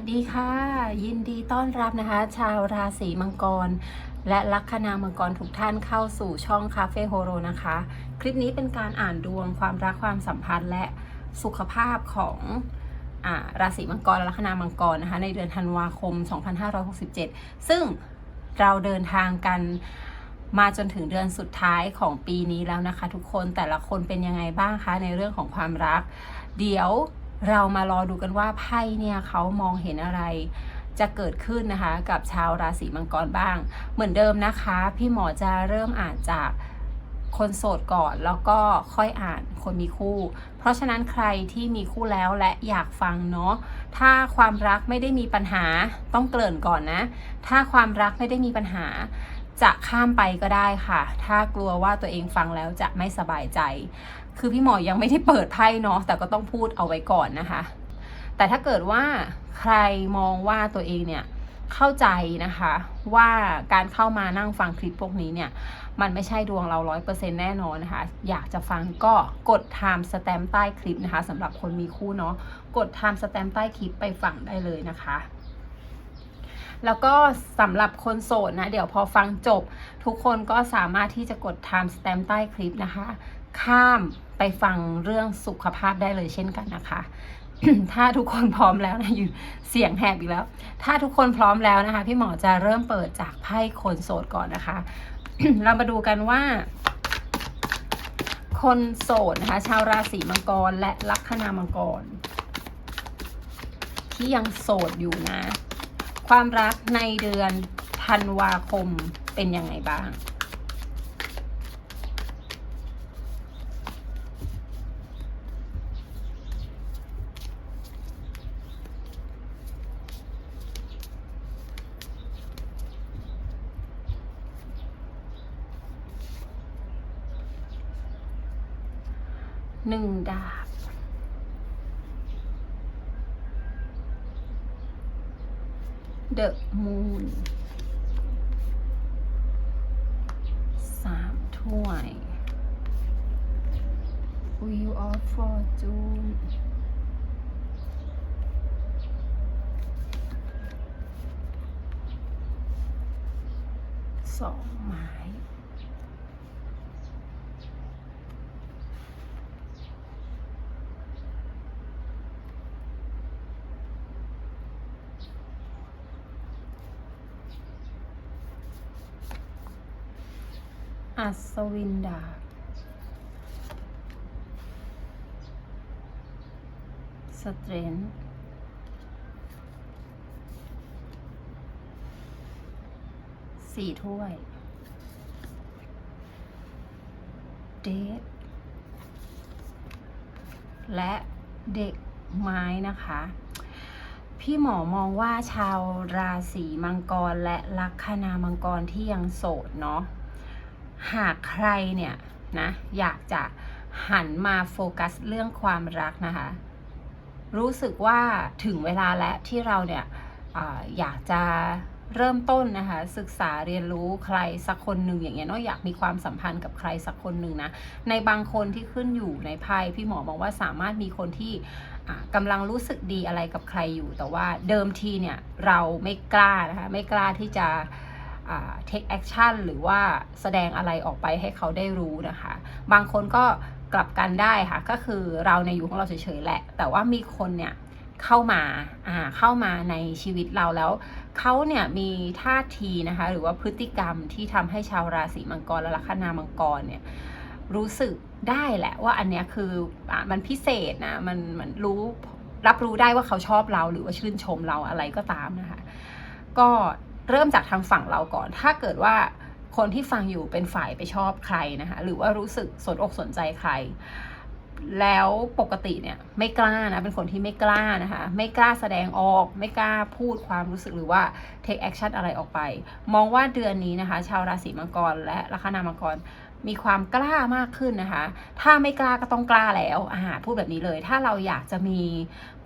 วัสดีค่ะ ยินดีต้อนรับนะคะ ชาวราศีมังกร และลัคนามังกรทุกท่านเข้าสู่ช่องคาเฟ่โฮโรนะคะ คลิปนี้เป็นการอ่านดวงความรักความสัมพันธ์และสุขภาพของอาราศีมังกรและลัคนามังกรนะคะในเดือนธันวาคม 2567 ซึ่งเราเดินทางกันมาจนถึงเดือนสุดท้ายของปีนี้แล้วนะคะ ทุกคนแต่ละคนเป็นยังไงบ้างคะในเรื่องของความรัก เดี๋ยว เรามารอดูกันว่าไพ่เนี่ยเขามองเห็นอะไรจะเกิดขึ้นนะคะกับชาวราศีมังกรบ้าง เหมือนเดิมนะคะ พี่หมอจะเริ่มอ่านจากคนโสดก่อนแล้วก็ค่อยอ่านคนมีคู่ เพราะฉะนั้นใครที่มีคู่แล้วและอยากฟังเนาะถ้าความรักไม่ได้มีปัญหาต้องเกริ่นก่อนนะ ถ้าความรักไม่ได้มีปัญหา จะข้ามไปก็ได้ค่ะ ถ้ากลัวว่าตัวเองฟังแล้วจะไม่สบายใจ คือพี่หมอยังไม่ได้เปิดไพ่เนาะแต่ก็ต้องพูดเอาไว้ก่อนนะคะ แต่ถ้าเกิดว่าใครมองว่าตัวเองเนี่ยเข้าใจนะคะว่าการเข้ามานั่งฟังคลิปพวกนี้เนี่ยมันไม่ใช่ดวงเราร้อยเปอร์เซ็นแน่นอนนะคะ อยากจะฟังก็กด time stamp ใต้คลิปนะคะสำหรับคนมีคู่เนาะกด time stamp ใต้คลิปไปฟังได้เลยนะคะ แล้วก็สำหรับคนโสดนะเดี๋ยวพอฟังจบ ทุกคนก็สามารถที่จะกด time stamp ใต้คลิปนะคะ ข้าม ไปฟังเรื่องสุขภาพได้เลยเช่นกันนะคะ ถ้าทุกคนพร้อมแล้วนะอยู่เสียงแหบอีกแล้ว ถ้าทุกคนพร้อมแล้วนะคะ พี่หมอจะเริ่มเปิดจากไพ่คนโสดก่อนนะคะ เรามาดูกันว่า คนโสดนะคะ ชาวราศีมังกรและลัคนามังกร ที่ยังโสดอยู่นะ ความรักในเดือนธันวาคมเป็นยังไงบ้าง หนึ่งดาบ เดอะมูนสามถ้วย Wheel of Fortune สองไม้ อัศวินดาบสเตรนสี่ถ้วย เดทและเด็กไม้นะคะ พี่หมอมองว่าชาวราศีมังกรและลัคนามังกรที่ยังโสดเนาะ หากใครเนี่ยนะอยากจะหันมาโฟกัสเรื่องความรักนะคะ รู้สึกว่าถึงเวลาแล้วที่เราเนี่ยออยากจะเริ่มต้นนะคะศึกษาเรียนรู้ใครสักคนหนึ่งอย่างเงี้ยเนาะอยากมีความสัมพันธ์กับใครสักคนหนึ่งนะในบางคนที่ขึ้นอยู่ในไพ่พี่หมอบอกว่าสามารถมีคนที่อ่ากำลังรู้สึกดีอะไรกับใครอยู่ แต่ว่าเดิมทีเนี่ยเราไม่กล้านะคะไม่กล้าที่จะ เทคแอคชั่นหรือว่าแสดงอะไรออกไปให้เขาได้รู้นะคะ บางคนก็กลับกันได้ค่ะก็คือเราในยอยู่ของเราเฉยๆแหละ แต่ว่ามีคนเนี่ยเข้ามาอ่าเข้ามาในชีวิตเราแล้วเขาเนี่ยมีท่าทีนะคะ หรือว่าพฤติกรรมที่ทำให้ชาวราศีมังกรและลัคนามังกรเนี่ยรู้สึกได้แหละว่าอันเนี้ยคืออะมันพิเศษนะมันมันรู้รับรู้ได้ว่าเขาชอบเราหรือว่าชื่นชมเราอะไรก็ตามนะคะ ก็ เริ่มจากทางฝั่งเราก่อน ถ้าเกิดว่าคนที่ฟังอยู่เป็นฝ่ายไปชอบใครนะคะหรือว่ารู้สึกสนอกสนใจใคร แล้วปกติเนี่ยไม่กล้านะเป็นคนที่ไม่กล้านะคะไม่กล้าแสดงออก ไม่กล้าพูดความรู้สึกหรือว่า take action อะไรออกไป มองว่าเดือนนี้นะคะ ชาวราศีมังกรและลัคนามังกร มีความกล้ามากขึ้นนะคะ ถ้าไม่กล้าก็ต้องกล้าแล้วอ่าพูดแบบนี้เลย ถ้าเราอยากจะมี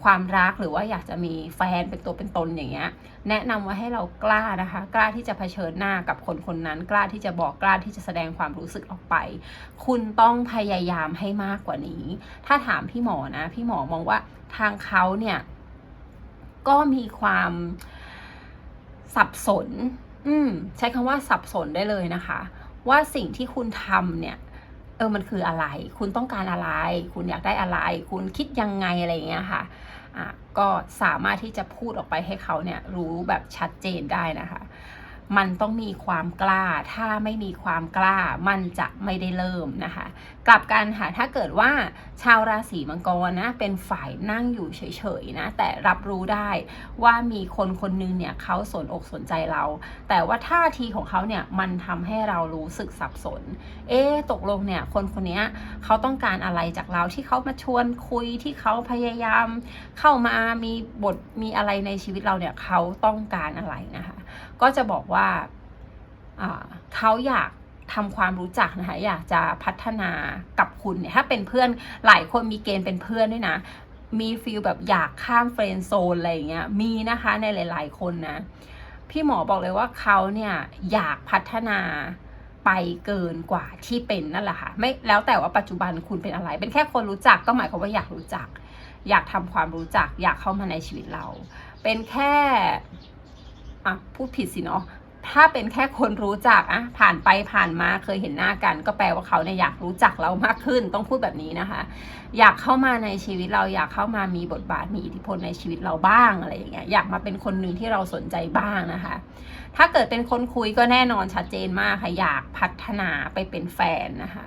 ความรักหรือว่าอยากจะมีแฟนเป็นตัวเป็นตนอย่างเงี้ย แนะนำว่าให้เรากล้านะคะ กล้าที่จะเผชิญหน้ากับคนคนนั้น กล้าที่จะบอกกล้าที่จะแสดงความรู้สึกออกไป คุณต้องพยายามให้มากกว่านี้ ถ้าถามพี่หมอนะ พี่หมอมองว่าทางเขาเนี่ย ก็มีความสับสน อืม ใช้คำว่าสับสนได้เลยนะคะ ว่าสิ่งที่คุณทำเนี่ยเออมันคืออะไร คุณต้องการอะไร คุณอยากได้อะไร คุณคิดยังไงอะไรอย่างเงี้ยค่ะอะก็สามารถที่จะพูดออกไปให้เขาเนี่ยรู้แบบชัดเจนได้นะคะ มันต้องมีความกล้า ถ้าไม่มีความกล้า มันจะไม่ได้เริ่มนะคะ กลับกันค่ะ ถ้าเกิดว่าชาวราศีมังกรนะ เป็นฝ่ายนั่งอยู่เฉยๆนะ แต่รับรู้ได้ว่ามีคนคนนึงเนี่ยเขาสนอกสนใจเรา แต่ว่าท่าทีของเขาเนี่ยมันทำให้เรารู้สึกสับสน เอ๊ตกลงเนี่ยคนคนนี้เขาต้องการอะไรจากเราที่เขามาชวนคุยที่เขาพยายาม เข้ามามีบทมีอะไรในชีวิตเราเนี่ยเขาต้องการอะไรนะคะ ก็จะบอกว่าเขาอยากทำความรู้จักนะคะอยากจะพัฒนากับคุณเนี่ยถ้าเป็นเพื่อนหลายคนมีเกณฑ์เป็นเพื่อนด้วยนะมีฟีลแบบอยากข้ามเฟรนด์โซนอะไรอย่างเงี้ยมีนะคะในหลาย ๆ คนนะพี่หมอบอกเลยว่าเขาเนี่ยอยากพัฒนาไปเกินกว่าที่เป็นนั่นแหละค่ะไม่แล้วแต่ว่าปัจจุบันคุณเป็นอะไร เป็นแค่คนรู้จักก็หมายความว่าอยากรู้จัก อยากทำความรู้จัก อยากเข้ามาในชีวิตเรา เป็นแค่ อะพูดผิดสิเนาะถ้าเป็นแค่คนรู้จักอะผ่านไปผ่านมาเคยเห็นหน้ากัน ก็แปลว่าเขาเนี่ยอยากรู้จักเรามากขึ้น ต้องพูดแบบนี้นะคะ อยากเข้ามาในชีวิตเราอยากเข้ามามีบทบาทมีอิทธิพลในชีวิตเราบ้างอะไรอย่างเงี้ยอยากมาเป็นคนหนึ่งที่เราสนใจบ้างนะคะ ถ้าเกิดเป็นคนคุยก็แน่นอนชัดเจนมากค่ะอยากพัฒนาไปเป็นแฟนนะคะ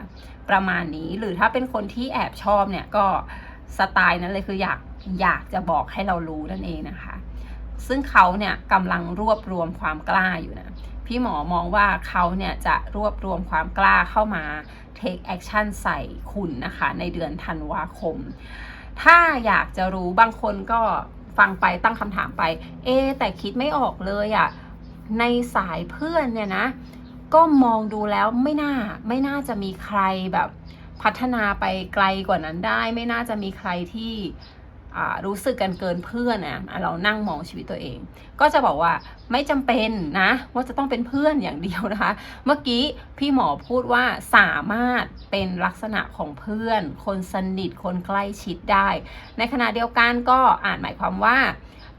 ประมาณนี้หรือถ้าเป็นคนที่แอบชอบเนี่ยก็สไตล์นั้นเลยคืออยากอยากจะบอกให้เรารู้นั่นเองนะคะ ซึ่งเขาเนี่ยกำลังรวบรวมความกล้าอยู่นะพี่หมอมองว่าเขาเนี่ยจะรวบรวมความกล้าเข้ามา take action ใส่คุณนะคะ ในเดือนธันวาคม ถ้าอยากจะรู้บางคนก็ฟังไปตั้งคำถามไป เอ แต่คิดไม่ออกเลยอะ่ะในสายเพื่อนเนี่ยนะ ก็มองดูแล้วไม่น่าไม่น่าจะมีใครแบบพัฒนาไปไกลกว่านั้นได้ ไม่น่าจะมีใครที่ รู้สึกกันเกินเพื่อนนะเรานั่งมองชีวิตตัวเอง ก็จะบอกว่าไม่จำเป็นนะ ว่าจะต้องเป็นเพื่อนอย่างเดียวนะคะ เมื่อกี้พี่หมอพูดว่าสามารถเป็นลักษณะของเพื่อน คนสนิทคนใกล้ชิดได้ ในขณะเดียวกันก็อ่านหมายความว่า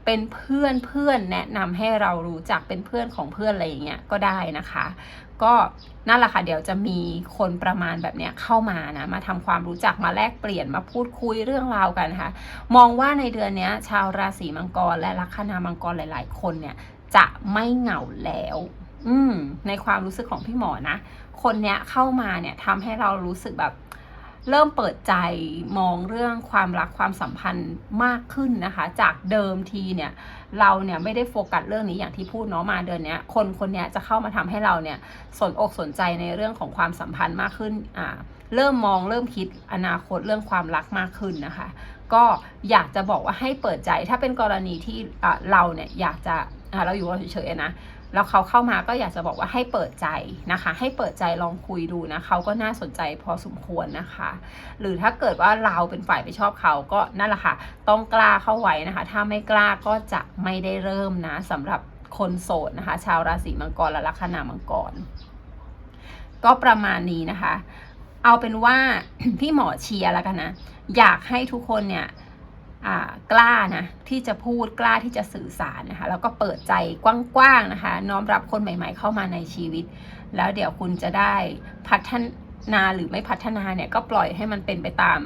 เป็นเพื่อนเพื่อนแนะนำให้เรารู้จักเป็นเพื่อนของเพื่อนอะไรอย่างเงี้ยก็ได้นะคะ ก็นั่นแหละค่ะเดี๋ยวจะมีคนประมาณแบบเนี้ยเข้ามานะมาทำความรู้จักมาแลกเปลี่ยนมาพูดคุยเรื่องราวกันนะคะมองว่าในเดือนนี้ชาวราศีมังกรและลัคนามังกรหลาย ๆ คนเนี่ยจะไม่เหงาแล้ว อืมในความรู้สึกของพี่หมอนะ คนเนี้ยเข้ามาเนี่ยทำให้เรารู้สึกแบบ เริ่มเปิดใจมองเรื่องความรักความสัมพันธ์มากขึ้นนะคะ จากเดิมทีเนี่ยเราเนี่ยไม่ได้โฟกัสเรื่องนี้อย่างที่พูดเนาะมาเดือนนี้คนคนนี้จะเข้ามาทำให้เราเนี่ยสนอกสนใจในเรื่องของความสัมพันธ์มากขึ้นอ่าเริ่มมองเริ่มคิดอนาคตเรื่องความรักมากขึ้นนะคะ ก็อยากจะบอกว่าให้เปิดใจถ้าเป็นกรณีที่เราเนี่ยอยากจะเราอยู่เฉยๆนะ แล้วเขาเข้ามาก็อยากจะบอกว่าให้เปิดใจนะคะ ให้เปิดใจลองคุยดูนะเขาก็น่าสนใจพอสมควรนะคะ หรือถ้าเกิดว่าเราเป็นฝ่ายไปชอบเขาก็นั่นแหละค่ะ ต้องกล้าเข้าไว้นะคะ ถ้าไม่กล้าก็จะไม่ได้เริ่มนะสำหรับคนโสดนะคะ ชาวราศีมังกรและลัคนามังกร ก็ประมาณนี้นะคะ เอาเป็นว่าพี่หมอเชียร์แล้วกันนะ อยากให้ทุกคนเนี่ย กล้านะที่จะพูดกล้าที่จะสื่อสารนะคะแล้วก็เปิดใจกว้างๆนะคะน้อมรับคนใหม่ๆเข้ามาในชีวิต แล้วเดี๋ยวคุณจะได้พัฒนาหรือไม่พัฒนาเนี่ยก็ปล่อยให้มันเป็นไปตาม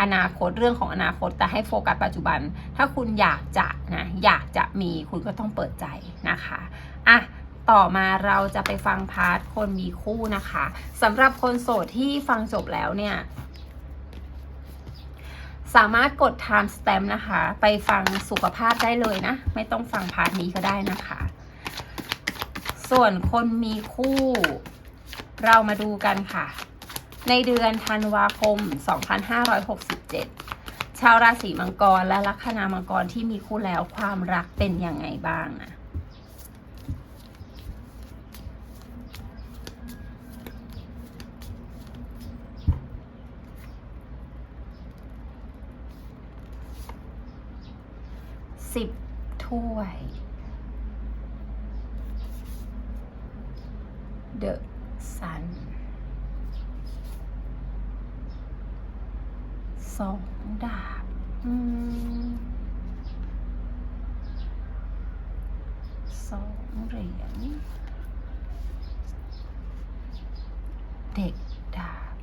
อนาคตเรื่องของอนาคตแต่ให้โฟกัสปัจจุบัน ถ้าคุณอยากจะนะอยากจะมีคุณก็ต้องเปิดใจนะคะอะต่อมาเราจะไปฟังพาร์ทคนมีคู่นะคะสำหรับคนโสดที่ฟังจบแล้วเนี่ย สามารถกด time stamp นะคะ ไปฟังสุขภาพได้เลยนะ ไม่ต้องฟังพาร์ทนี้ก็ได้นะคะ ส่วนคนมีคู่ เรามาดูกันค่ะ ในเดือนธันวาคม 2567 ชาวราศีมังกรและลัคนามังกรที่มีคู่แล้วความรักเป็นยังไงบ้างอะ สิบถ้วย The Sun สองดาบ อืมสองเหรียญเด็กดาบ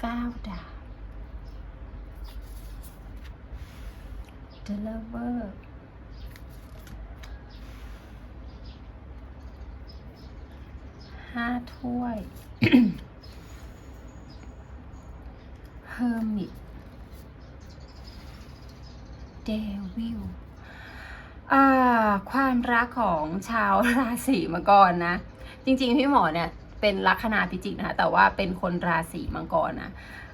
เก้าดาบ The Lover ห้าถ้วย Hermit Devil อ่า ความรักของชาวราศีมังกรนะ จริงๆ พี่หมอเนี่ยเป็นลัคนาพิจิกนะคะแต่ว่าเป็นคนราศีมังกรนะ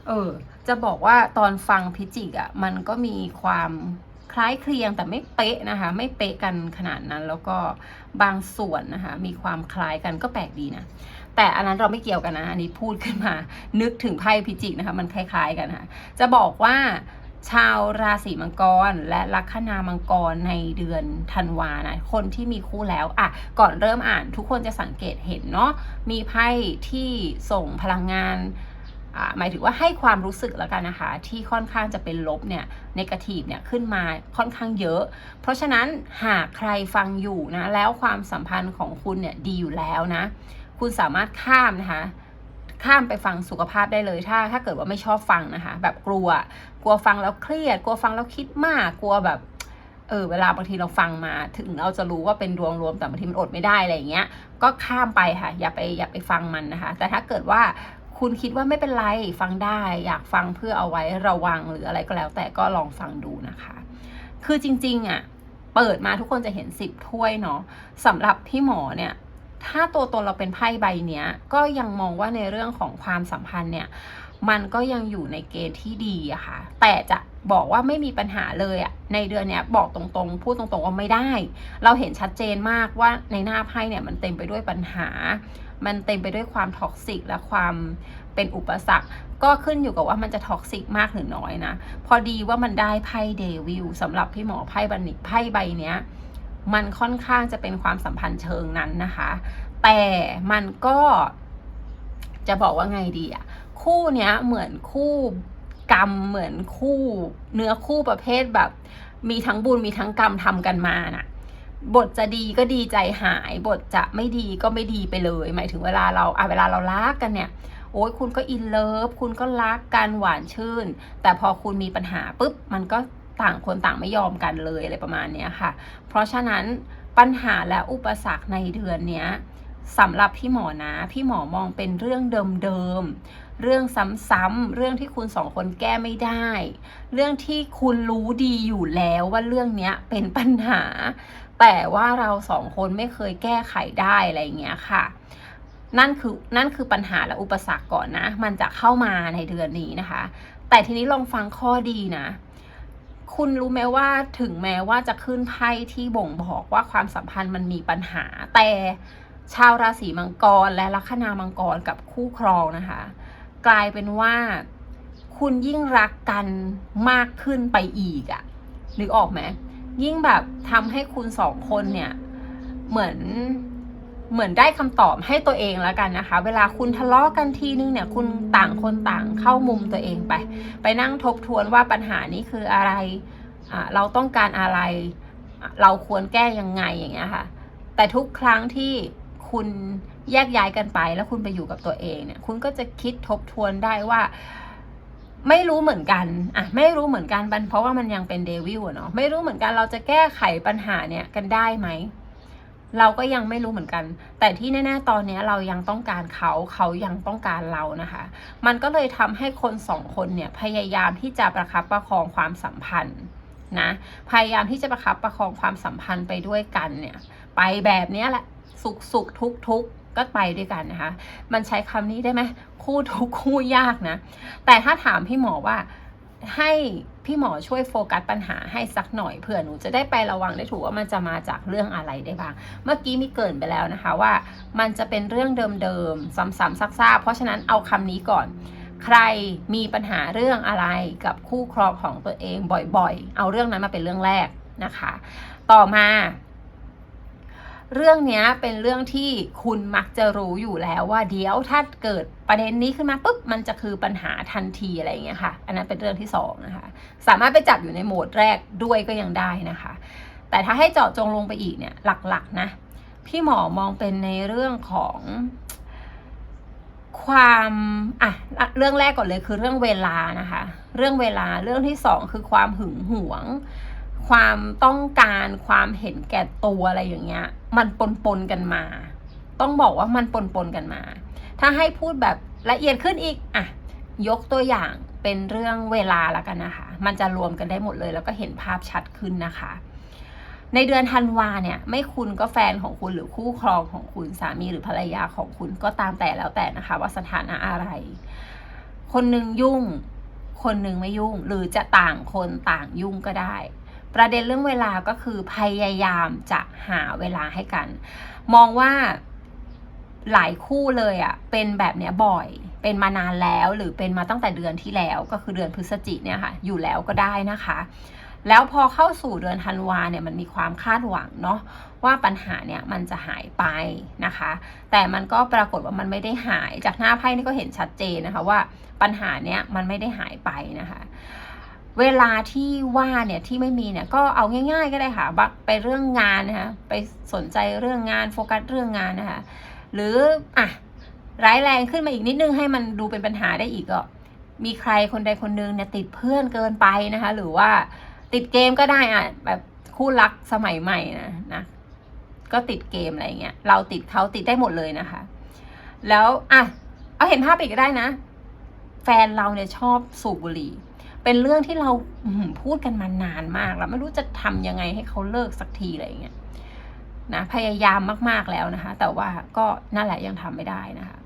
เออ จะบอกว่าตอนฟังพิจิกอะ่ะ มันก็มีความคล้ายเคลียงแต่ไม่เป๊ะนะคะ ไม่เป๊ะกันขนาดนั้น แล้วก็บางส่วนนะคะ มีความคล้ายกันก็แปลกดีนะแต่อันนั้นเราไม่เกี่ยวกันนะ อันนี้พูดขึ้นมา นึกถึงไพ่พิจิกนะคะ มันคล้าย ๆ กันค่ะจะบอกว่า ชาวราศีมังกร และลัคนามังกรในเดือนธันวานะ คนที่มีคู่แล้วอะก่อนเริ่มอ่านทุกคนจะสังเกตเห็นเนาะมีไพ่ที่ส่งพลังงานอ่าหมายถึงว่าให้ความรู้สึกแล้วกันนะคะ ที่ค่อนข้างจะเป็นลบเนี่ยในกาทีฟเนี่ยขึ้นมาค่อนข้างเยอะ เพราะฉะนั้นหากใครฟังอยู่นะ แล้วความสัมพันธ์ของคุณเนี่ยดีอยู่แล้วนะ คุณสามารถข้ามนะคะ ข้ามไปฟังสุขภาพได้เลยถ้า ถ้าเกิดว่าไม่ชอบฟังนะคะ แบบกลัว กลัวฟังแล้วเครียด กลัวฟังแล้วคิดมาก กลัวแบบเออเวลาบางทีเราฟังมาถึงเราจะรู้ว่าเป็นดวงรวมแต่บางทีมันอดไม่ได้อะไรอย่างเงี้ย ก็ข้ามไปค่ะ อย่าไปอย่าไปฟังมันนะคะ แต่ถ้าเกิดว่าคุณคิดว่าไม่เป็นไรฟังได้ อยากฟังเพื่อเอาไว้ระวังหรืออะไรก็แล้ว แต่ก็ลองฟังดูนะคะ คือจริงๆอะเปิดมาทุกคนจะเห็นสิบถ้วยเนาะสำหรับพี่หมอเนี่ย ถ้าตัวตนเราเป็นไพ่ใบเนี้ย ก็ยังมองว่าในเรื่องของความสัมพันธ์เนี่ย มันก็ยังอยู่ในเกณฑ์ที่ดีอะค่ะ แต่จะบอกว่าไม่มีปัญหาเลยอะในเดือนเนี้ยบอกตรงๆ พูดตรงๆว่าไม่ได้ เราเห็นชัดเจนมากว่าในหน้าไพ่เนี่ยมันเต็มไปด้วยปัญหา มันเต็มไปด้วยความท็อกซิกและความเป็นอุปสรรค ก็ขึ้นอยู่กับว่ามันจะท็อกซิกมากหรือน้อยนะ พอดีว่ามันได้ไพ่เดวิลสำหรับพี่หมอไพ่บันนิไพ่ใบเนี้ย มันค่อนข้างจะเป็นความสัมพันธ์เชิงนั้นนะคะ แต่มันก็จะบอกว่าไงดีอะคู่เนี้ยเหมือนคู่กรรมเหมือนคู่เนื้อคู่ประเภทแบบ มีทั้งบุญมีทั้งกรรมทำกันมาน่ะ บทจะดีก็ดีใจหาย บทจะไม่ดีก็ไม่ดีไปเลย หมายถึงเวลาเราอะเวลาเรารักกันเนี่ยโอ้ยคุณก็อินเลิฟคุณก็รักกันหวานชื่น แต่พอคุณมีปัญหาปุ๊บมันก็ ต่างคนต่างไม่ยอมกันเลยอะไรประมาณนี้ค่ะ เพราะฉะนั้นปัญหาและอุปสรรคในเดือนนี้สำหรับพี่หมอนะ พี่หมอมองเป็นเรื่องเดิมๆ เรื่องซ้ำๆ เรื่องที่คุณสองคนแก้ไม่ได้ เรื่องที่คุณรู้ดีอยู่แล้วว่าเรื่องนี้เป็นปัญหา แต่ว่าเราสองคนไม่เคยแก้ไขได้อะไรอย่างเงี้ยค่ะ นั่นคือนั่นคือปัญหาและอุปสรรคก่อนนะ มันจะเข้ามาในเดือนนี้นะคะ แต่ทีนี้ลองฟังข้อดีนะ คุณรู้ไหมว่าถึงแม้ว่าจะขึ้นไพ่ที่บ่งบอกว่าความสัมพันธ์มันมีปัญหา แต่ชาวราศีมังกรและลัคนามังกรกับคู่ครองนะคะ กลายเป็นว่าคุณยิ่งรักกันมากขึ้นไปอีกอะนึกออกไหมยิ่งแบบทำให้คุณสองคนเนี่ย เหมือน เหมือนได้คำตอบให้ตัวเองแล้วกันนะคะ เวลาคุณทะเลาะกันทีนึงเนี่ยคุณต่างคนต่างเข้ามุมตัวเองไป ไปนั่งทบทวนว่าปัญหานี้คืออะไร เราต้องการอะไร เราควรแก้ยังไงอย่างเงี้ยค่ะ แต่ทุกครั้งที่คุณแยกย้ายกันไปแล้วคุณไปอยู่กับตัวเองเนี่ย คุณก็จะคิดทบทวนได้ว่าไม่รู้เหมือนกันอะไม่รู้เหมือนกันมันเพราะว่ามันยังเป็นเดวิลอะเนาะไม่รู้เหมือนกันเราจะแก้ไขปัญหาเนี่ยกันได้ไหม เราก็ยังไม่รู้เหมือนกัน แต่ที่แน่ๆตอนนี้เรายังต้องการเขาเขายังต้องการเรานะคะ มันก็เลยทำให้คนสองคนเนี่ยพยายามที่จะประคับประคองความสัมพันธ์นะพยายามที่จะประคับประคองความสัมพันธ์ไปด้วยกันเนี่ยไปแบบนี้แหละสุขสุขทุกทุกก็ไปด้วยกันนะคะ มันใช้คำนี้ได้ไหมคู่ทุกคู่ยากนะ แต่ถ้าถามพี่หมอว่า ให้พี่หมอช่วยโฟกัสปัญหาให้สักหน่อยเผื่อหนูจะได้ไประวังได้ถูกว่ามันจะมาจากเรื่องอะไรได้บ้าง เมื่อกี้มีเกินไปแล้วนะคะว่า มันจะเป็นเรื่องเดิมๆซ้ำๆซักๆเพราะฉะนั้นเอาคำนี้ก่อน ใครมีปัญหาเรื่องอะไรกับคู่ครองของตัวเองบ่อยๆ เอาเรื่องนั้นมาเป็นเรื่องแรกนะคะ ต่อมาเรื่องนี้เป็นเรื่องที่คุณมักจะรู้อยู่แล้วว่าเดี๋ยวถ้าเกิด ประเด็นนี้ขึ้นมาปุ๊บมันจะคือปัญหาทันทีอะไรอย่างเงี้ยค่ะ อันนั้นเป็นเรื่องที่สองนะคะสามารถไปจับอยู่ในโหมดแรกด้วยก็ยังได้นะคะ แต่ถ้าให้เจาะจงลงไปอีกเนี่ยหลักๆนะพี่หมอมองเป็นในเรื่องของความอะเรื่องแรกก่อนเลยคือเรื่องเวลานะคะ เรื่องเวลาเรื่องที่สองคือความหึงหวง ความต้องการความเห็นแก่ตัวอะไรอย่างเงี้ย มันปนปนๆกันมา ต้องบอกว่ามันปนปนๆกันมา ถ้าให้พูดแบบละเอียดขึ้นอีกอะยกตัวอย่างเป็นเรื่องเวลาแล้วกันนะคะ มันจะรวมกันได้หมดเลยแล้วก็เห็นภาพชัดขึ้นนะคะ ในเดือนธันวาเนี่ย ไม่คุณก็แฟนของคุณหรือคู่ครองของคุณสามีหรือภรรยาของคุณก็ตามแต่แล้วแต่นะคะ ว่าสถานะอะไร คนหนึ่งยุ่ง คนหนึ่งไม่ยุ่ง หรือจะต่างคนต่างยุ่งก็ได้ ประเด็นเรื่องเวลาก็คือพยายามจะหาเวลาให้กัน มองว่า หลายคู่เลยอะ่ะเป็นแบบเนี้ยบ่อย เป็นมานานแล้วหรือเป็นมาตั้งแต่เดือนที่แล้วก็คือเดือนพฤศจิกเนี่ยค่ะ อยู่แล้วก็ได้นะคะ แล้วพอเข้าสู่เดือนธันวาเนี่ยมันมีความคาดหวังเนาะว่าปัญหาเนี่ยมันจะหายไปนะคะ แต่มันก็ปรากฏว่ามันไม่ได้หายจากหน้าไพ่นี่ก็เห็นชัดเจนนะคะว่าปัญหาเนี้ยมันไม่ได้หายไปนะคะเวลาที่ว่าเนี่ยที่ไม่มีเนี่ยก็เอาง่าย ๆ ก็ได้ค่ะบักไปเรื่องงานนะคะไปสนใจเรื่องงานโฟกัสเรื่องงานนะคะ หรืออะร้ายแรงขึ้นมาอีกนิดนึงให้มันดูเป็นปัญหาได้อีกก็มีใครคนใดคนหนึงเนี่ยติดเพื่อนเกินไปนะคะ หรือว่าติดเกมก็ได้อะแบบคู่รักสมัยใหม่นะนะก็ติดเกมอะไรเงี้ยเราติดเขาติดได้หมดเลยนะคะ แล้วอะเอาเห็นภาพอีกก็ได้นะ แฟนเราเนี่ยชอบสูบบุหรี่ เป็นเรื่องที่เราพูดกันมานานมากแล้วไม่รู้จะทำยังไงให้เขาเลิกสักทีอะไรเงี้ย นะพยายามมากๆแล้วนะคะ แต่ว่าก็นั่นแหละยังทำไม่ได้นะคะ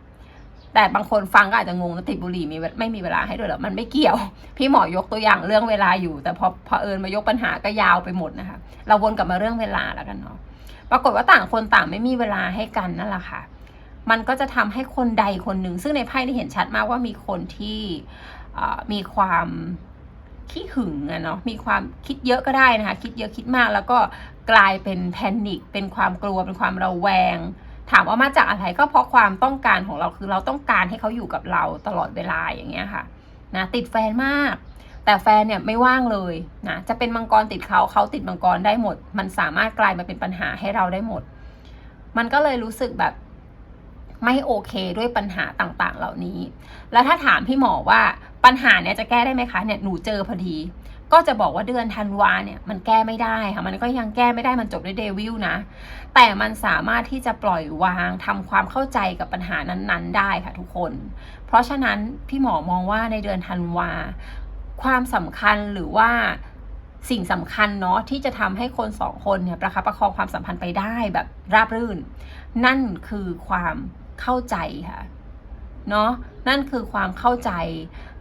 แต่บางคนฟังก็อาจจะงงว่าติดบุหรี่มีไม่มีเวลาให้ด้วยหรอมันไม่เกี่ยว พี่หมอยกตัวอย่างเรื่องเวลาอยู่ แต่พอพอเอิญมายกปัญหาก็ยาวไปหมดนะคะ เราวนกลับมาเรื่องเวลาแล้วกันเนาะปรากฏว่าต่างคนต่างไม่มีเวลาให้กันนั่นแหละค่ะ มันก็จะทำให้คนใดคนหนึ่งซึ่งในไพ่ที่เห็นชัดมากว่ามีคนที่มีความ ขี้หึงอะเนาะมีความคิดเยอะก็ได้นะคะ คิดเยอะคิดมากแล้วก็กลายเป็นแพนิคเป็นความกลัวเป็นความระแวง ถามว่ามาจากอะไรก็เพราะความต้องการของเราคือเราต้องการให้เขาอยู่กับเราตลอดเวลาอย่างเงี้ยค่ะนะติดแฟนมาก แต่แฟนเนี่ยไม่ว่างเลยนะจะเป็นมังกรติดเขาเขาติดมังกรได้หมด มันสามารถกลายมาเป็นปัญหาให้เราได้หมด มันก็เลยรู้สึกแบบไม่โอเคด้วยปัญหาต่างๆ เหล่านี้ แล้วถ้าถามพี่หมอว่า ปัญหาเนี่ยจะแก้ได้ไหมคะเนี่ยหนูเจอพอดี ก็จะบอกว่าเดือนธันวาเนี่ยมันแก้ไม่ได้ค่ะมันก็ยังแก้ไม่ได้มันจบด้วยเดวิลนะ แต่มันสามารถที่จะปล่อยวางทำความเข้าใจกับปัญหานั้นๆ ได้ค่ะทุกคน เพราะฉะนั้นพี่หมอมองว่าในเดือนธันวา ความสำคัญหรือว่าสิ่งสำคัญเนาะที่จะทำให้คนสองคนเนี่ยประคับประคองความสัมพันธ์ไปได้แบบราบรื่น นั่นคือความเข้าใจค่ะ เนาะนั่นคือความเข้าใจ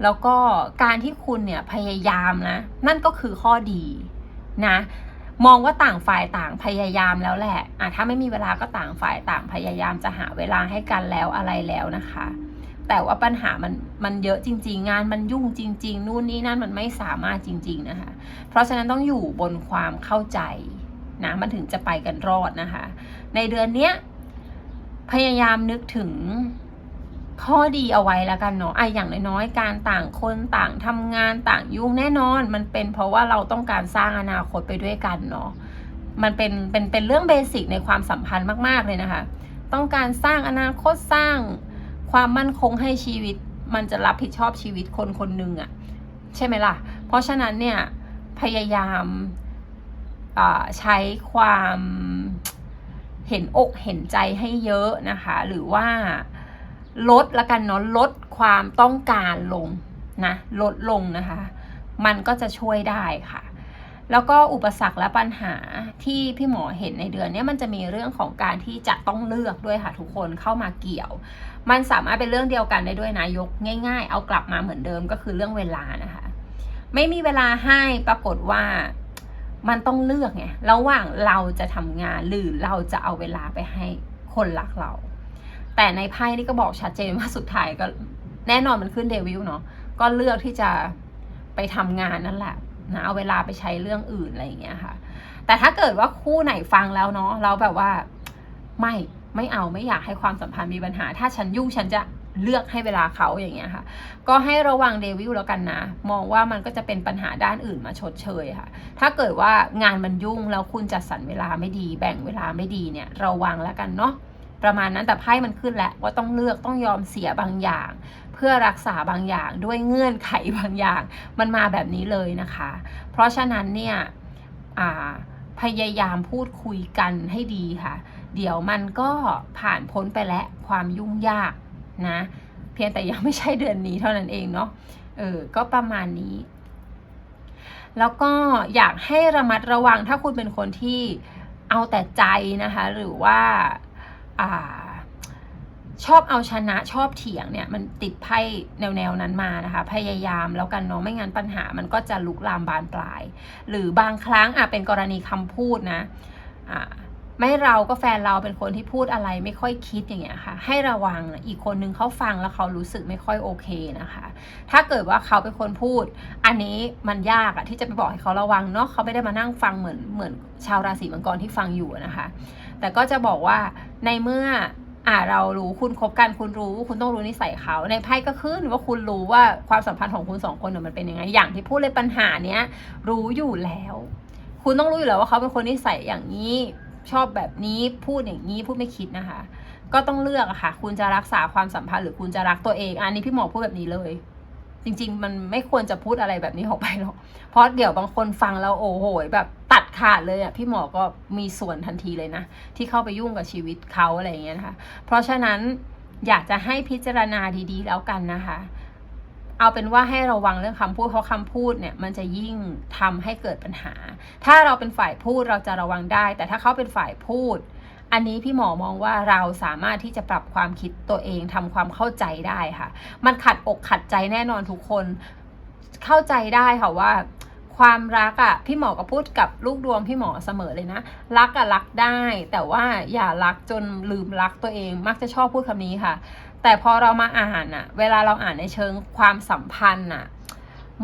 แล้วก็การที่คุณเนี่ยพยายามนะ นั่นก็คือข้อดีนะมองว่าต่างฝ่ายต่างพยายามแล้วแหละอะถ้าไม่มีเวลาก็ต่างฝ่ายต่างพยายามจะหาเวลาให้กันแล้วอะไรแล้วนะคะ แต่ว่าปัญหามันมันเยอะจริง ๆ งานมันยุ่งจริง ๆ นู่นนี่นั่นมันไม่สามารถจริง ๆนะคะ เพราะฉะนั้นต้องอยู่บนความเข้าใจนะมันถึงจะไปกันรอดนะคะ ในเดือนเนี้ยพยายามนึกถึง ข้อดีเอาไว้แล้วกันเนาะไออย่างน้อยๆ การต่างคนต่างทำงานต่างยุ่งแน่นอน มันเป็นเพราะว่าเราต้องการสร้างอนาคตไปด้วยกันเนาะมันเป็นเป็นเป็นเรื่องเบสิกในความสัมพันธ์มากๆเลยนะคะ ต้องการสร้างอนาคตสร้างความมั่นคงให้ชีวิต มันจะรับผิดชอบชีวิตคนคนหนึ่งอะใช่ไหมล่ะ เพราะฉะนั้นเนี่ยพยายามใช้ความเห็นอกเห็นใจให้เยอะนะคะ หรือว่า ลดละกันเนาะลดความต้องการลงนะลดลงนะคะ มันก็จะช่วยได้ค่ะ แล้วก็อุปสรรคและปัญหาที่พี่หมอเห็นในเดือนนี้มันจะมีเรื่องของการที่จะต้องเลือกด้วยค่ะทุกคนเข้ามาเกี่ยว มันสามารถเป็นเรื่องเดียวกันได้ด้วยนะยกง่าย ๆ เอากลับมาเหมือนเดิมก็คือเรื่องเวลานะคะ ไม่มีเวลาให้ปรากฏว่ามันต้องเลือกไงระหว่างเราจะทำงานหรือเราจะเอาเวลาไปให้คนรักเรา แต่ในไพ่นี่ก็บอกชัดเจนว่าสุดท้ายก็แน่นอนมันขึ้นเดวิลเนาะก็เลือกที่จะไปทำงานนั่นแหละนะเอาเวลาไปใช้เรื่องอื่นอะไรอย่างเงี้ยค่ะ แต่ถ้าเกิดว่าคู่ไหนฟังแล้วเนาะเราแบบว่าไม่ไม่เอาไม่อยากให้ความสัมพันธ์มีปัญหา ถ้าฉันยุ่งฉันจะเลือกให้เวลาเขาอย่างเงี้ยค่ะ ก็ให้ระวังเดวิลแล้วกันนะ มองว่ามันก็จะเป็นปัญหาด้านอื่นมาชดเชยค่ะ ถ้าเกิดว่างานมันยุ่งแล้วคุณจัดสรรเวลาไม่ดี แบ่งเวลาไม่ดีเนี่ยระวังแล้วกันเนาะ ประมาณนั้นแต่ไพ่มันขึ้นแล้วว่าต้องเลือกต้องยอมเสียบางอย่าง เพื่อรักษาบางอย่างด้วยเงื่อนไขบางอย่าง มันมาแบบนี้เลยนะคะ เพราะฉะนั้นเนี่ยพยายามพูดคุยกันให้ดีค่ะ เดี๋ยวมันก็ผ่านพ้นไปแล้วความยุ่งยากนะ เพียงแต่ยังไม่ใช่เดือนนี้เท่านั้นเองเนาะเออก็ประมาณนี้ แล้วก็อยากให้ระมัดระวังถ้าคุณเป็นคนที่เอาแต่ใจนะคะ หรือว่า อชอบเอาชนะชอบเถียงเนี่ยมันติดไพ่แนวๆนั้นมานะคะ พยายามแล้วกันเนาะไม่งั้นปัญหามันก็จะลุกลามบานปลาย หรือบางครั้งอะเป็นกรณีคำพูดนะอ่าไม่เราก็แฟนเราเป็นคนที่พูดอะไรไม่ค่อยคิดอย่างเงี้ยค่ะ ให้ระวังนะอีกคนนึงเขาฟังแล้วเขารู้สึกไม่ค่อยโอเคนะคะ ถ้าเกิดว่าเขาเป็นคนพูด อันนี้มันยากอะที่จะไปบอกให้เขาระวังเนาะเขาไม่ได้มานั่งฟังเหมือนเหมือนชาวราศีมังกรที่ฟังอยู่นะคะ แต่ก็จะบอกว่าในเมื่ออ่าเรารู้คุณคบกันคุณรู้ คุณต้องรู้นิสัยเขา ในไพ่ก็ขึ้นว่าคุณรู้ว่าความสัมพันธ์ของคุณสองคนมันเป็นยังไงอย่างที่พูดเลยปัญหาเนี้ยรู้อยู่แล้ว คุณต้องรู้อยู่แล้วว่าเขาเป็นคนนิสัยอย่างนี้ชอบแบบนี้พูดอย่างนี้พูดไม่คิดนะคะ ก็ต้องเลือกอะค่ะ คุณจะรักษาความสัมพันธ์หรือคุณจะรักตัวเอง อันนี้พี่หมอพูดแบบนี้เลย จริง ๆ มันไม่ควรจะพูดอะไรแบบนี้ออกไปหรอกเพราะเดี๋ยวบางคนฟังแล้วโอ้โหแบบ ขาดเลยอะพี่หมอก็มีส่วนทันทีเลยนะ ที่เข้าไปยุ่งกับชีวิตเขาอะไรอย่างเงี้ยนะคะ เพราะฉะนั้นอยากจะให้พิจารณาดีๆ แล้วกันนะคะ เอาเป็นว่าให้ระวังเรื่องคำพูดเพราะคำพูดเนี่ยมันจะยิ่งทำให้เกิดปัญหา ถ้าเราเป็นฝ่ายพูดเราจะระวังได้ แต่ถ้าเขาเป็นฝ่ายพูด อันนี้พี่หมอมองว่าเราสามารถที่จะปรับความคิดตัวเองทำความเข้าใจได้ค่ะ มันขัดอกขัดใจแน่นอนทุกคนเข้าใจได้ค่ะว่า ความรักอะ่ะพี่หมอก็พูดกับลูกดวงพี่หมอเสมอเลยนะ รักอะรักได้ แต่ว่าอย่ารักจนลืมรักตัวเอง มักจะชอบพูดคำนี้ค่ะ แต่พอเรามาอ่านอะเวลาเราอ่านในเชิงความสัมพันธ์อะ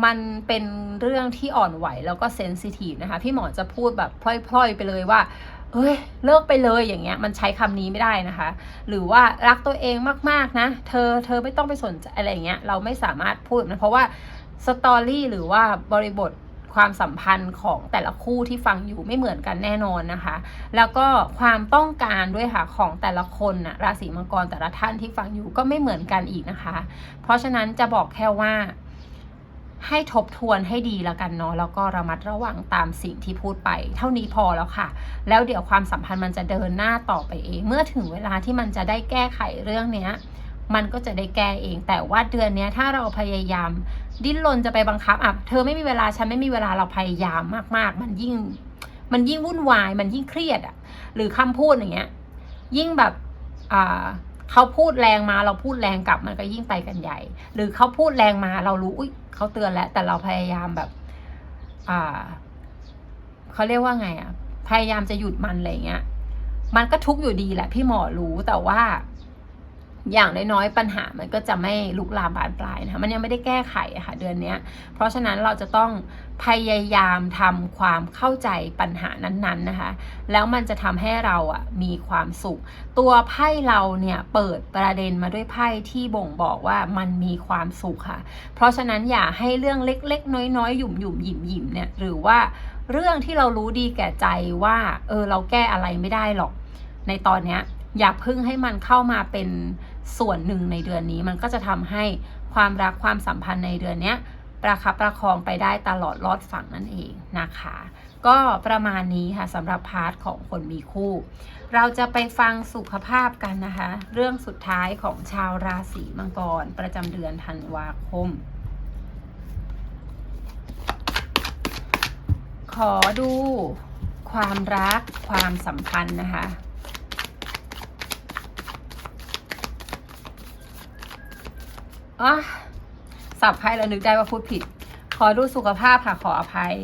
มันเป็นเรื่องที่อ่อนไหวแล้วก็เซนซิทีฟนะคะ พี่หมอจะพูดแบบพล่อยๆไปเลยว่าเอ้ยเลิกไปเลยอย่างเงี้ยมันใช้คำนี้ไม่ได้นะคะ หรือว่ารักตัวเองมากๆนะ เธอเธอไม่ต้องไปสนใจอะไรเงี้ยเราไม่สามารถพูดนะเพราะว่าสตอรี่หรือว่าบริบท ความสัมพันธ์ของแต่ละคู่ที่ฟังอยู่ไม่เหมือนกันแน่นอนนะคะ แล้วก็ความต้องการด้วยค่ะของแต่ละคนนะราศีมังกรแต่ละท่านที่ฟังอยู่ก็ไม่เหมือนกันอีกนะคะ เพราะฉะนั้นจะบอกแค่ว่าให้ทบทวนให้ดีแล้วกันเนาะแล้วก็ระมัดระวังตามสิ่งที่พูดไป เท่านี้พอแล้วค่ะ แล้วเดี๋ยวความสัมพันธ์มันจะเดินหน้าต่อไปเอง เมื่อถึงเวลาที่มันจะได้แก้ไขเรื่องเนี้ย มันก็จะได้แก้เอง แต่ว่าเดือนนี้ถ้าเราพยายาม ดิ้นรนจะไปบังคับอะเธอไม่มีเวลาฉันไม่มีเวลาเราพยายามมาก ๆ มันยิ่งมันยิ่งวุ่นวาย มันยิ่งเครียดอะ หรือคำพูดอย่างเงี้ย ยิ่งแบบอ่าเขาพูดแรงมาเราพูดแรงกลับมันก็ยิ่งไปกันใหญ่ หรือเขาพูดแรงมาเรารู้อุ้ยเขาเตือนแล้ว แต่เราพยายามแบบ อ่าเขาเรียกว่าไงอะ พยายามจะหยุดมันอะไรเงี้ย มันก็ทุกอยู่ดีแหละพี่หมอรู้แต่ว่า อย่างน้อยๆปัญหามันก็จะไม่ลุกลามบานปลายนะคะมันยังไม่ได้แก้ไขค่ะเดือนนี้เพราะฉะนั้นเราจะต้องพยายามทำความเข้าใจปัญหานั้นๆนะคะแล้วมันจะทำให้เราอะมีความสุข ตัวไพ่เราเนี่ยเปิดประเด็นมาด้วยไพ่ที่บ่งบอกว่ามันมีความสุขค่ะ เพราะฉะนั้นอย่าให้เรื่องเล็กๆ น้อยๆ หยุ่มหยุ่มหยิมหยิมเนี่ยหรือว่าเรื่องที่เรารู้ดีแก่ใจว่าเออเราแก้อะไรไม่ได้หรอก ในตอนเนี้ยอย่าพึ่งให้มันเข้ามาเป็น ส่วนหนึ่งในเดือนนี้มันก็จะทำให้ความรักความสัมพันธ์ในเดือนนี้ประคับประคองไปได้ตลอดรอดฝั่งนั่นเองนะคะ ก็ประมาณนี้ค่ะสำหรับพาร์ทของคนมีคู่ เราจะไปฟังสุขภาพกันนะคะ เรื่องสุดท้ายของชาวราศีมังกร ประจำเดือนธันวาคม ขอดูความรักความสัมพันธ์นะคะ อ๋อสับไพ่แล้วนึกได้ว่าพูดผิด ขอดูสุขภาพค่ะขออภัย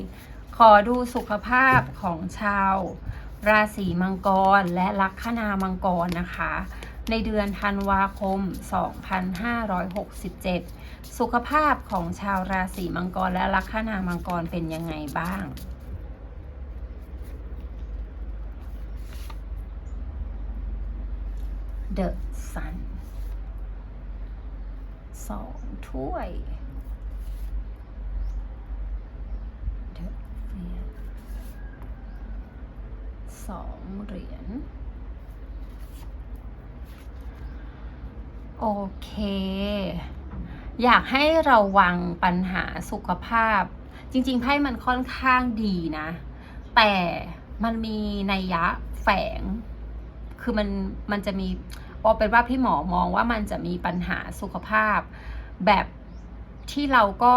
ขอดูสุขภาพของชาว ราศีมังกรและลัคนามังกรนะคะ ในเดือนธันวาคม 2567 สุขภาพของชาวราศีมังกรและลัคนามังกรเป็นยังไงบ้าง The Sun สองถ้วยเดอสองเหรียญ โอเค อยากให้เราวังปัญหาสุขภาพ จริง ๆ ไพ่มันค่อนข้างดีนะ แต่มันมีนัยยะแฝง คือมันมันจะมี เอาเป็นว่าพี่หมอมองว่ามันจะมีปัญหาสุขภาพ แบบที่เราก็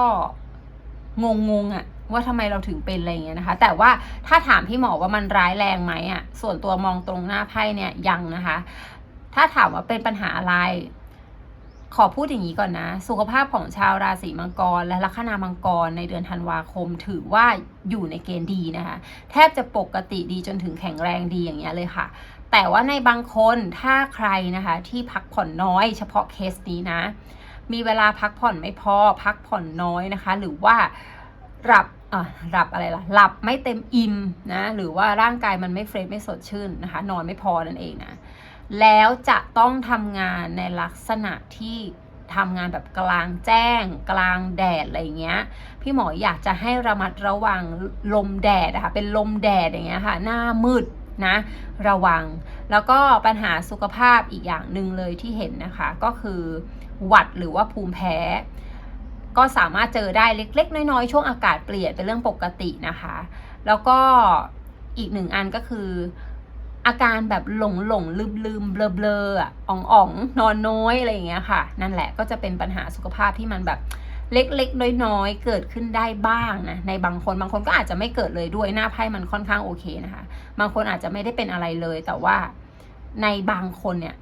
งงงๆอะว่าทำไมเราถึงเป็นอะไรเงี้ยนะคะ แต่ว่าถ้าถามพี่หมอว่ามันร้ายแรงไหมอะส่วนตัวมองตรงหน้าไพ่เนี่ยยังนะคะ ถ้าถามว่าเป็นปัญหาอะไร ขอพูดอย่างนี้ก่อนนะ สุขภาพของชาวราศีมังกร และลัคนามังกรในเดือนธันวาคม ถือว่าอยู่ในเกณฑ์ดีนะคะ แทบจะปกติดีจนถึงแข็งแรงดีอย่างเงี้ยเลยค่ะ แต่ว่าในบางคนถ้าใครนะคะที่พักผ่อนน้อย เฉพาะเคสนี้นะ มีเวลาพักผ่อนไม่พอพักผ่อนน้อยนะคะ หรือว่าหลับอะหลับอะไรล่ะหลับไม่เต็มอิ่มนะหรือว่าร่างกายมันไม่เฟรชไม่สดชื่นนะคะ นอนไม่พอนั่นเองนะแล้วจะต้องทำงานในลักษณะที่ทำงานแบบกลางแจ้ง กลางแดดอะไรเงี้ย พี่หมออยากจะให้ระมัดระวังลมแดดนะคะเป็นลมแดดอย่างเงี้ยค่ะ หน้ามืด นะระวัง แล้วก็ปัญหาสุขภาพอีกอย่างหนึ่งเลยที่เห็นนะคะ ก็คือหวัดหรือว่าภูมิแพ้ ก็สามารถเจอได้เล็ก ๆ น้อยๆ ช่วงอากาศเปลี่ยนเป็นเรื่องปกตินะคะ แล้วก็อีกหนึ่งอันก็คืออาการแบบหลงหลงลืมลืมเบลอเบลออะอ่องอ่องนอนน้อยอะไรอย่างเงี้ยค่ะ นั่นแหละก็จะเป็นปัญหาสุขภาพที่มันแบบ เล็กๆ น้อยๆ เกิดขึ้นได้บ้างนะ ในบางคนบางคนก็อาจจะไม่เกิดเลยด้วยหน้าไพ่มันค่อนข้างโอเคนะคะ บางคนอาจจะไม่ได้เป็นอะไรเลย แต่ว่าในบางคนเนี่ย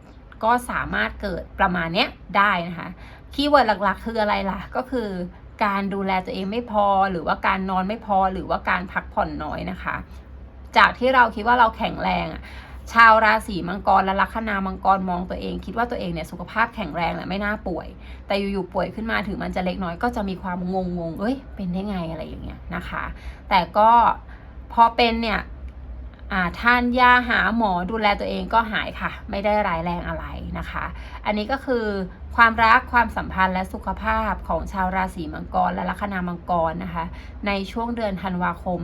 ก็สามารถเกิดประมาณเนี้ยได้นะคะ คีย์เวิร์ดหลักๆ คืออะไรล่ะ ก็คือการดูแลตัวเองไม่พอ หรือว่าการนอนไม่พอ หรือว่าการพักผ่อนน้อยนะคะ จากที่เราคิดว่าเราแข็งแรงอะ ชาวราศีมังกรและลัคนามังกรมองตัวเอง คิดว่าตัวเองเนี่ยสุขภาพแข็งแรงและไม่น่าป่วย แต่อยู่ๆป่วยขึ้นมาถึงมันจะเล็กน้อยก็จะมีความงงงๆเอ้ยเป็นได้ไงอะไรอย่างเงี้ยนะคะ แต่ก็พอเป็นเนี่ยอ่าทานยาหาหมอดูแลตัวเองก็หายค่ะ ไม่ได้ร้ายแรงอะไรนะคะ อันนี้ก็คือความรักความสัมพันธ์และสุขภาพของชาวราศีมังกรและลัคนามังกรนะคะ ในช่วงเดือนธันวาคม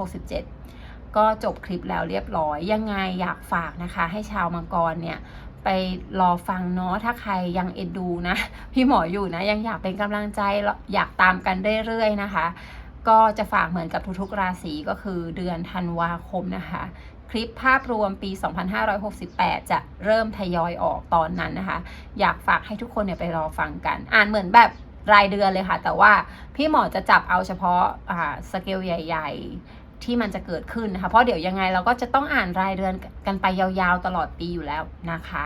2567 ก็จบคลิปแล้วเรียบร้อย ยังไงอยากฝากนะคะ ให้ชาวมังกรเนี่ยไปรอฟังเนาะถ้าใครยังเอ็นดูนะ พี่หมออยู่นะ ยังอยากเป็นกำลังใจอยากตามกันเรื่อยๆนะคะ ก็จะฝากเหมือนกับทุกๆราศีก็คือเดือนธันวาคมนะคะ คลิปภาพรวมปี 2568 จะเริ่มทยอยออกตอนนั้นนะคะ อยากฝากให้ทุกคนเนี่ยไปรอฟังกัน อ่านเหมือนแบบรายเดือนเลยค่ะ แต่ว่าพี่หมอจะจับเอาเฉพาะอ่าสเกลใหญ่ ๆ ที่มันจะเกิดขึ้นนะคะ เพราะเดี๋ยวยังไงเราก็จะต้องอ่านรายเดือนกันไปยาวๆตลอดปีอยู่แล้วนะคะ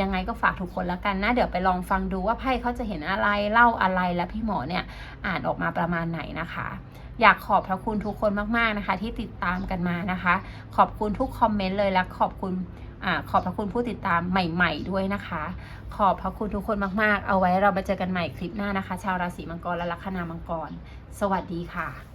ยังไงก็ฝากทุกคนแล้วกันนะ เดี๋ยวไปลองฟังดูว่าไพ่เขาจะเห็นอะไรเล่าอะไรและพี่หมอเนี่ยอ่านออกมาประมาณไหนนะคะอยากขอบพระคุณทุกคนมากๆนะคะ ที่ติดตามกันมานะคะ ขอบคุณทุกคอมเมนต์เลยและขอบคุณอาขอบพระคุณผู้ติดตามใหม่ ๆ ด้วยนะคะ ขอบพระคุณทุกคนมากๆ เอาไว้เรามาเจอกันใหม่คลิปหน้านะคะ ชาวราศีมังกรและลัคนามังกร สวัสดีค่ะ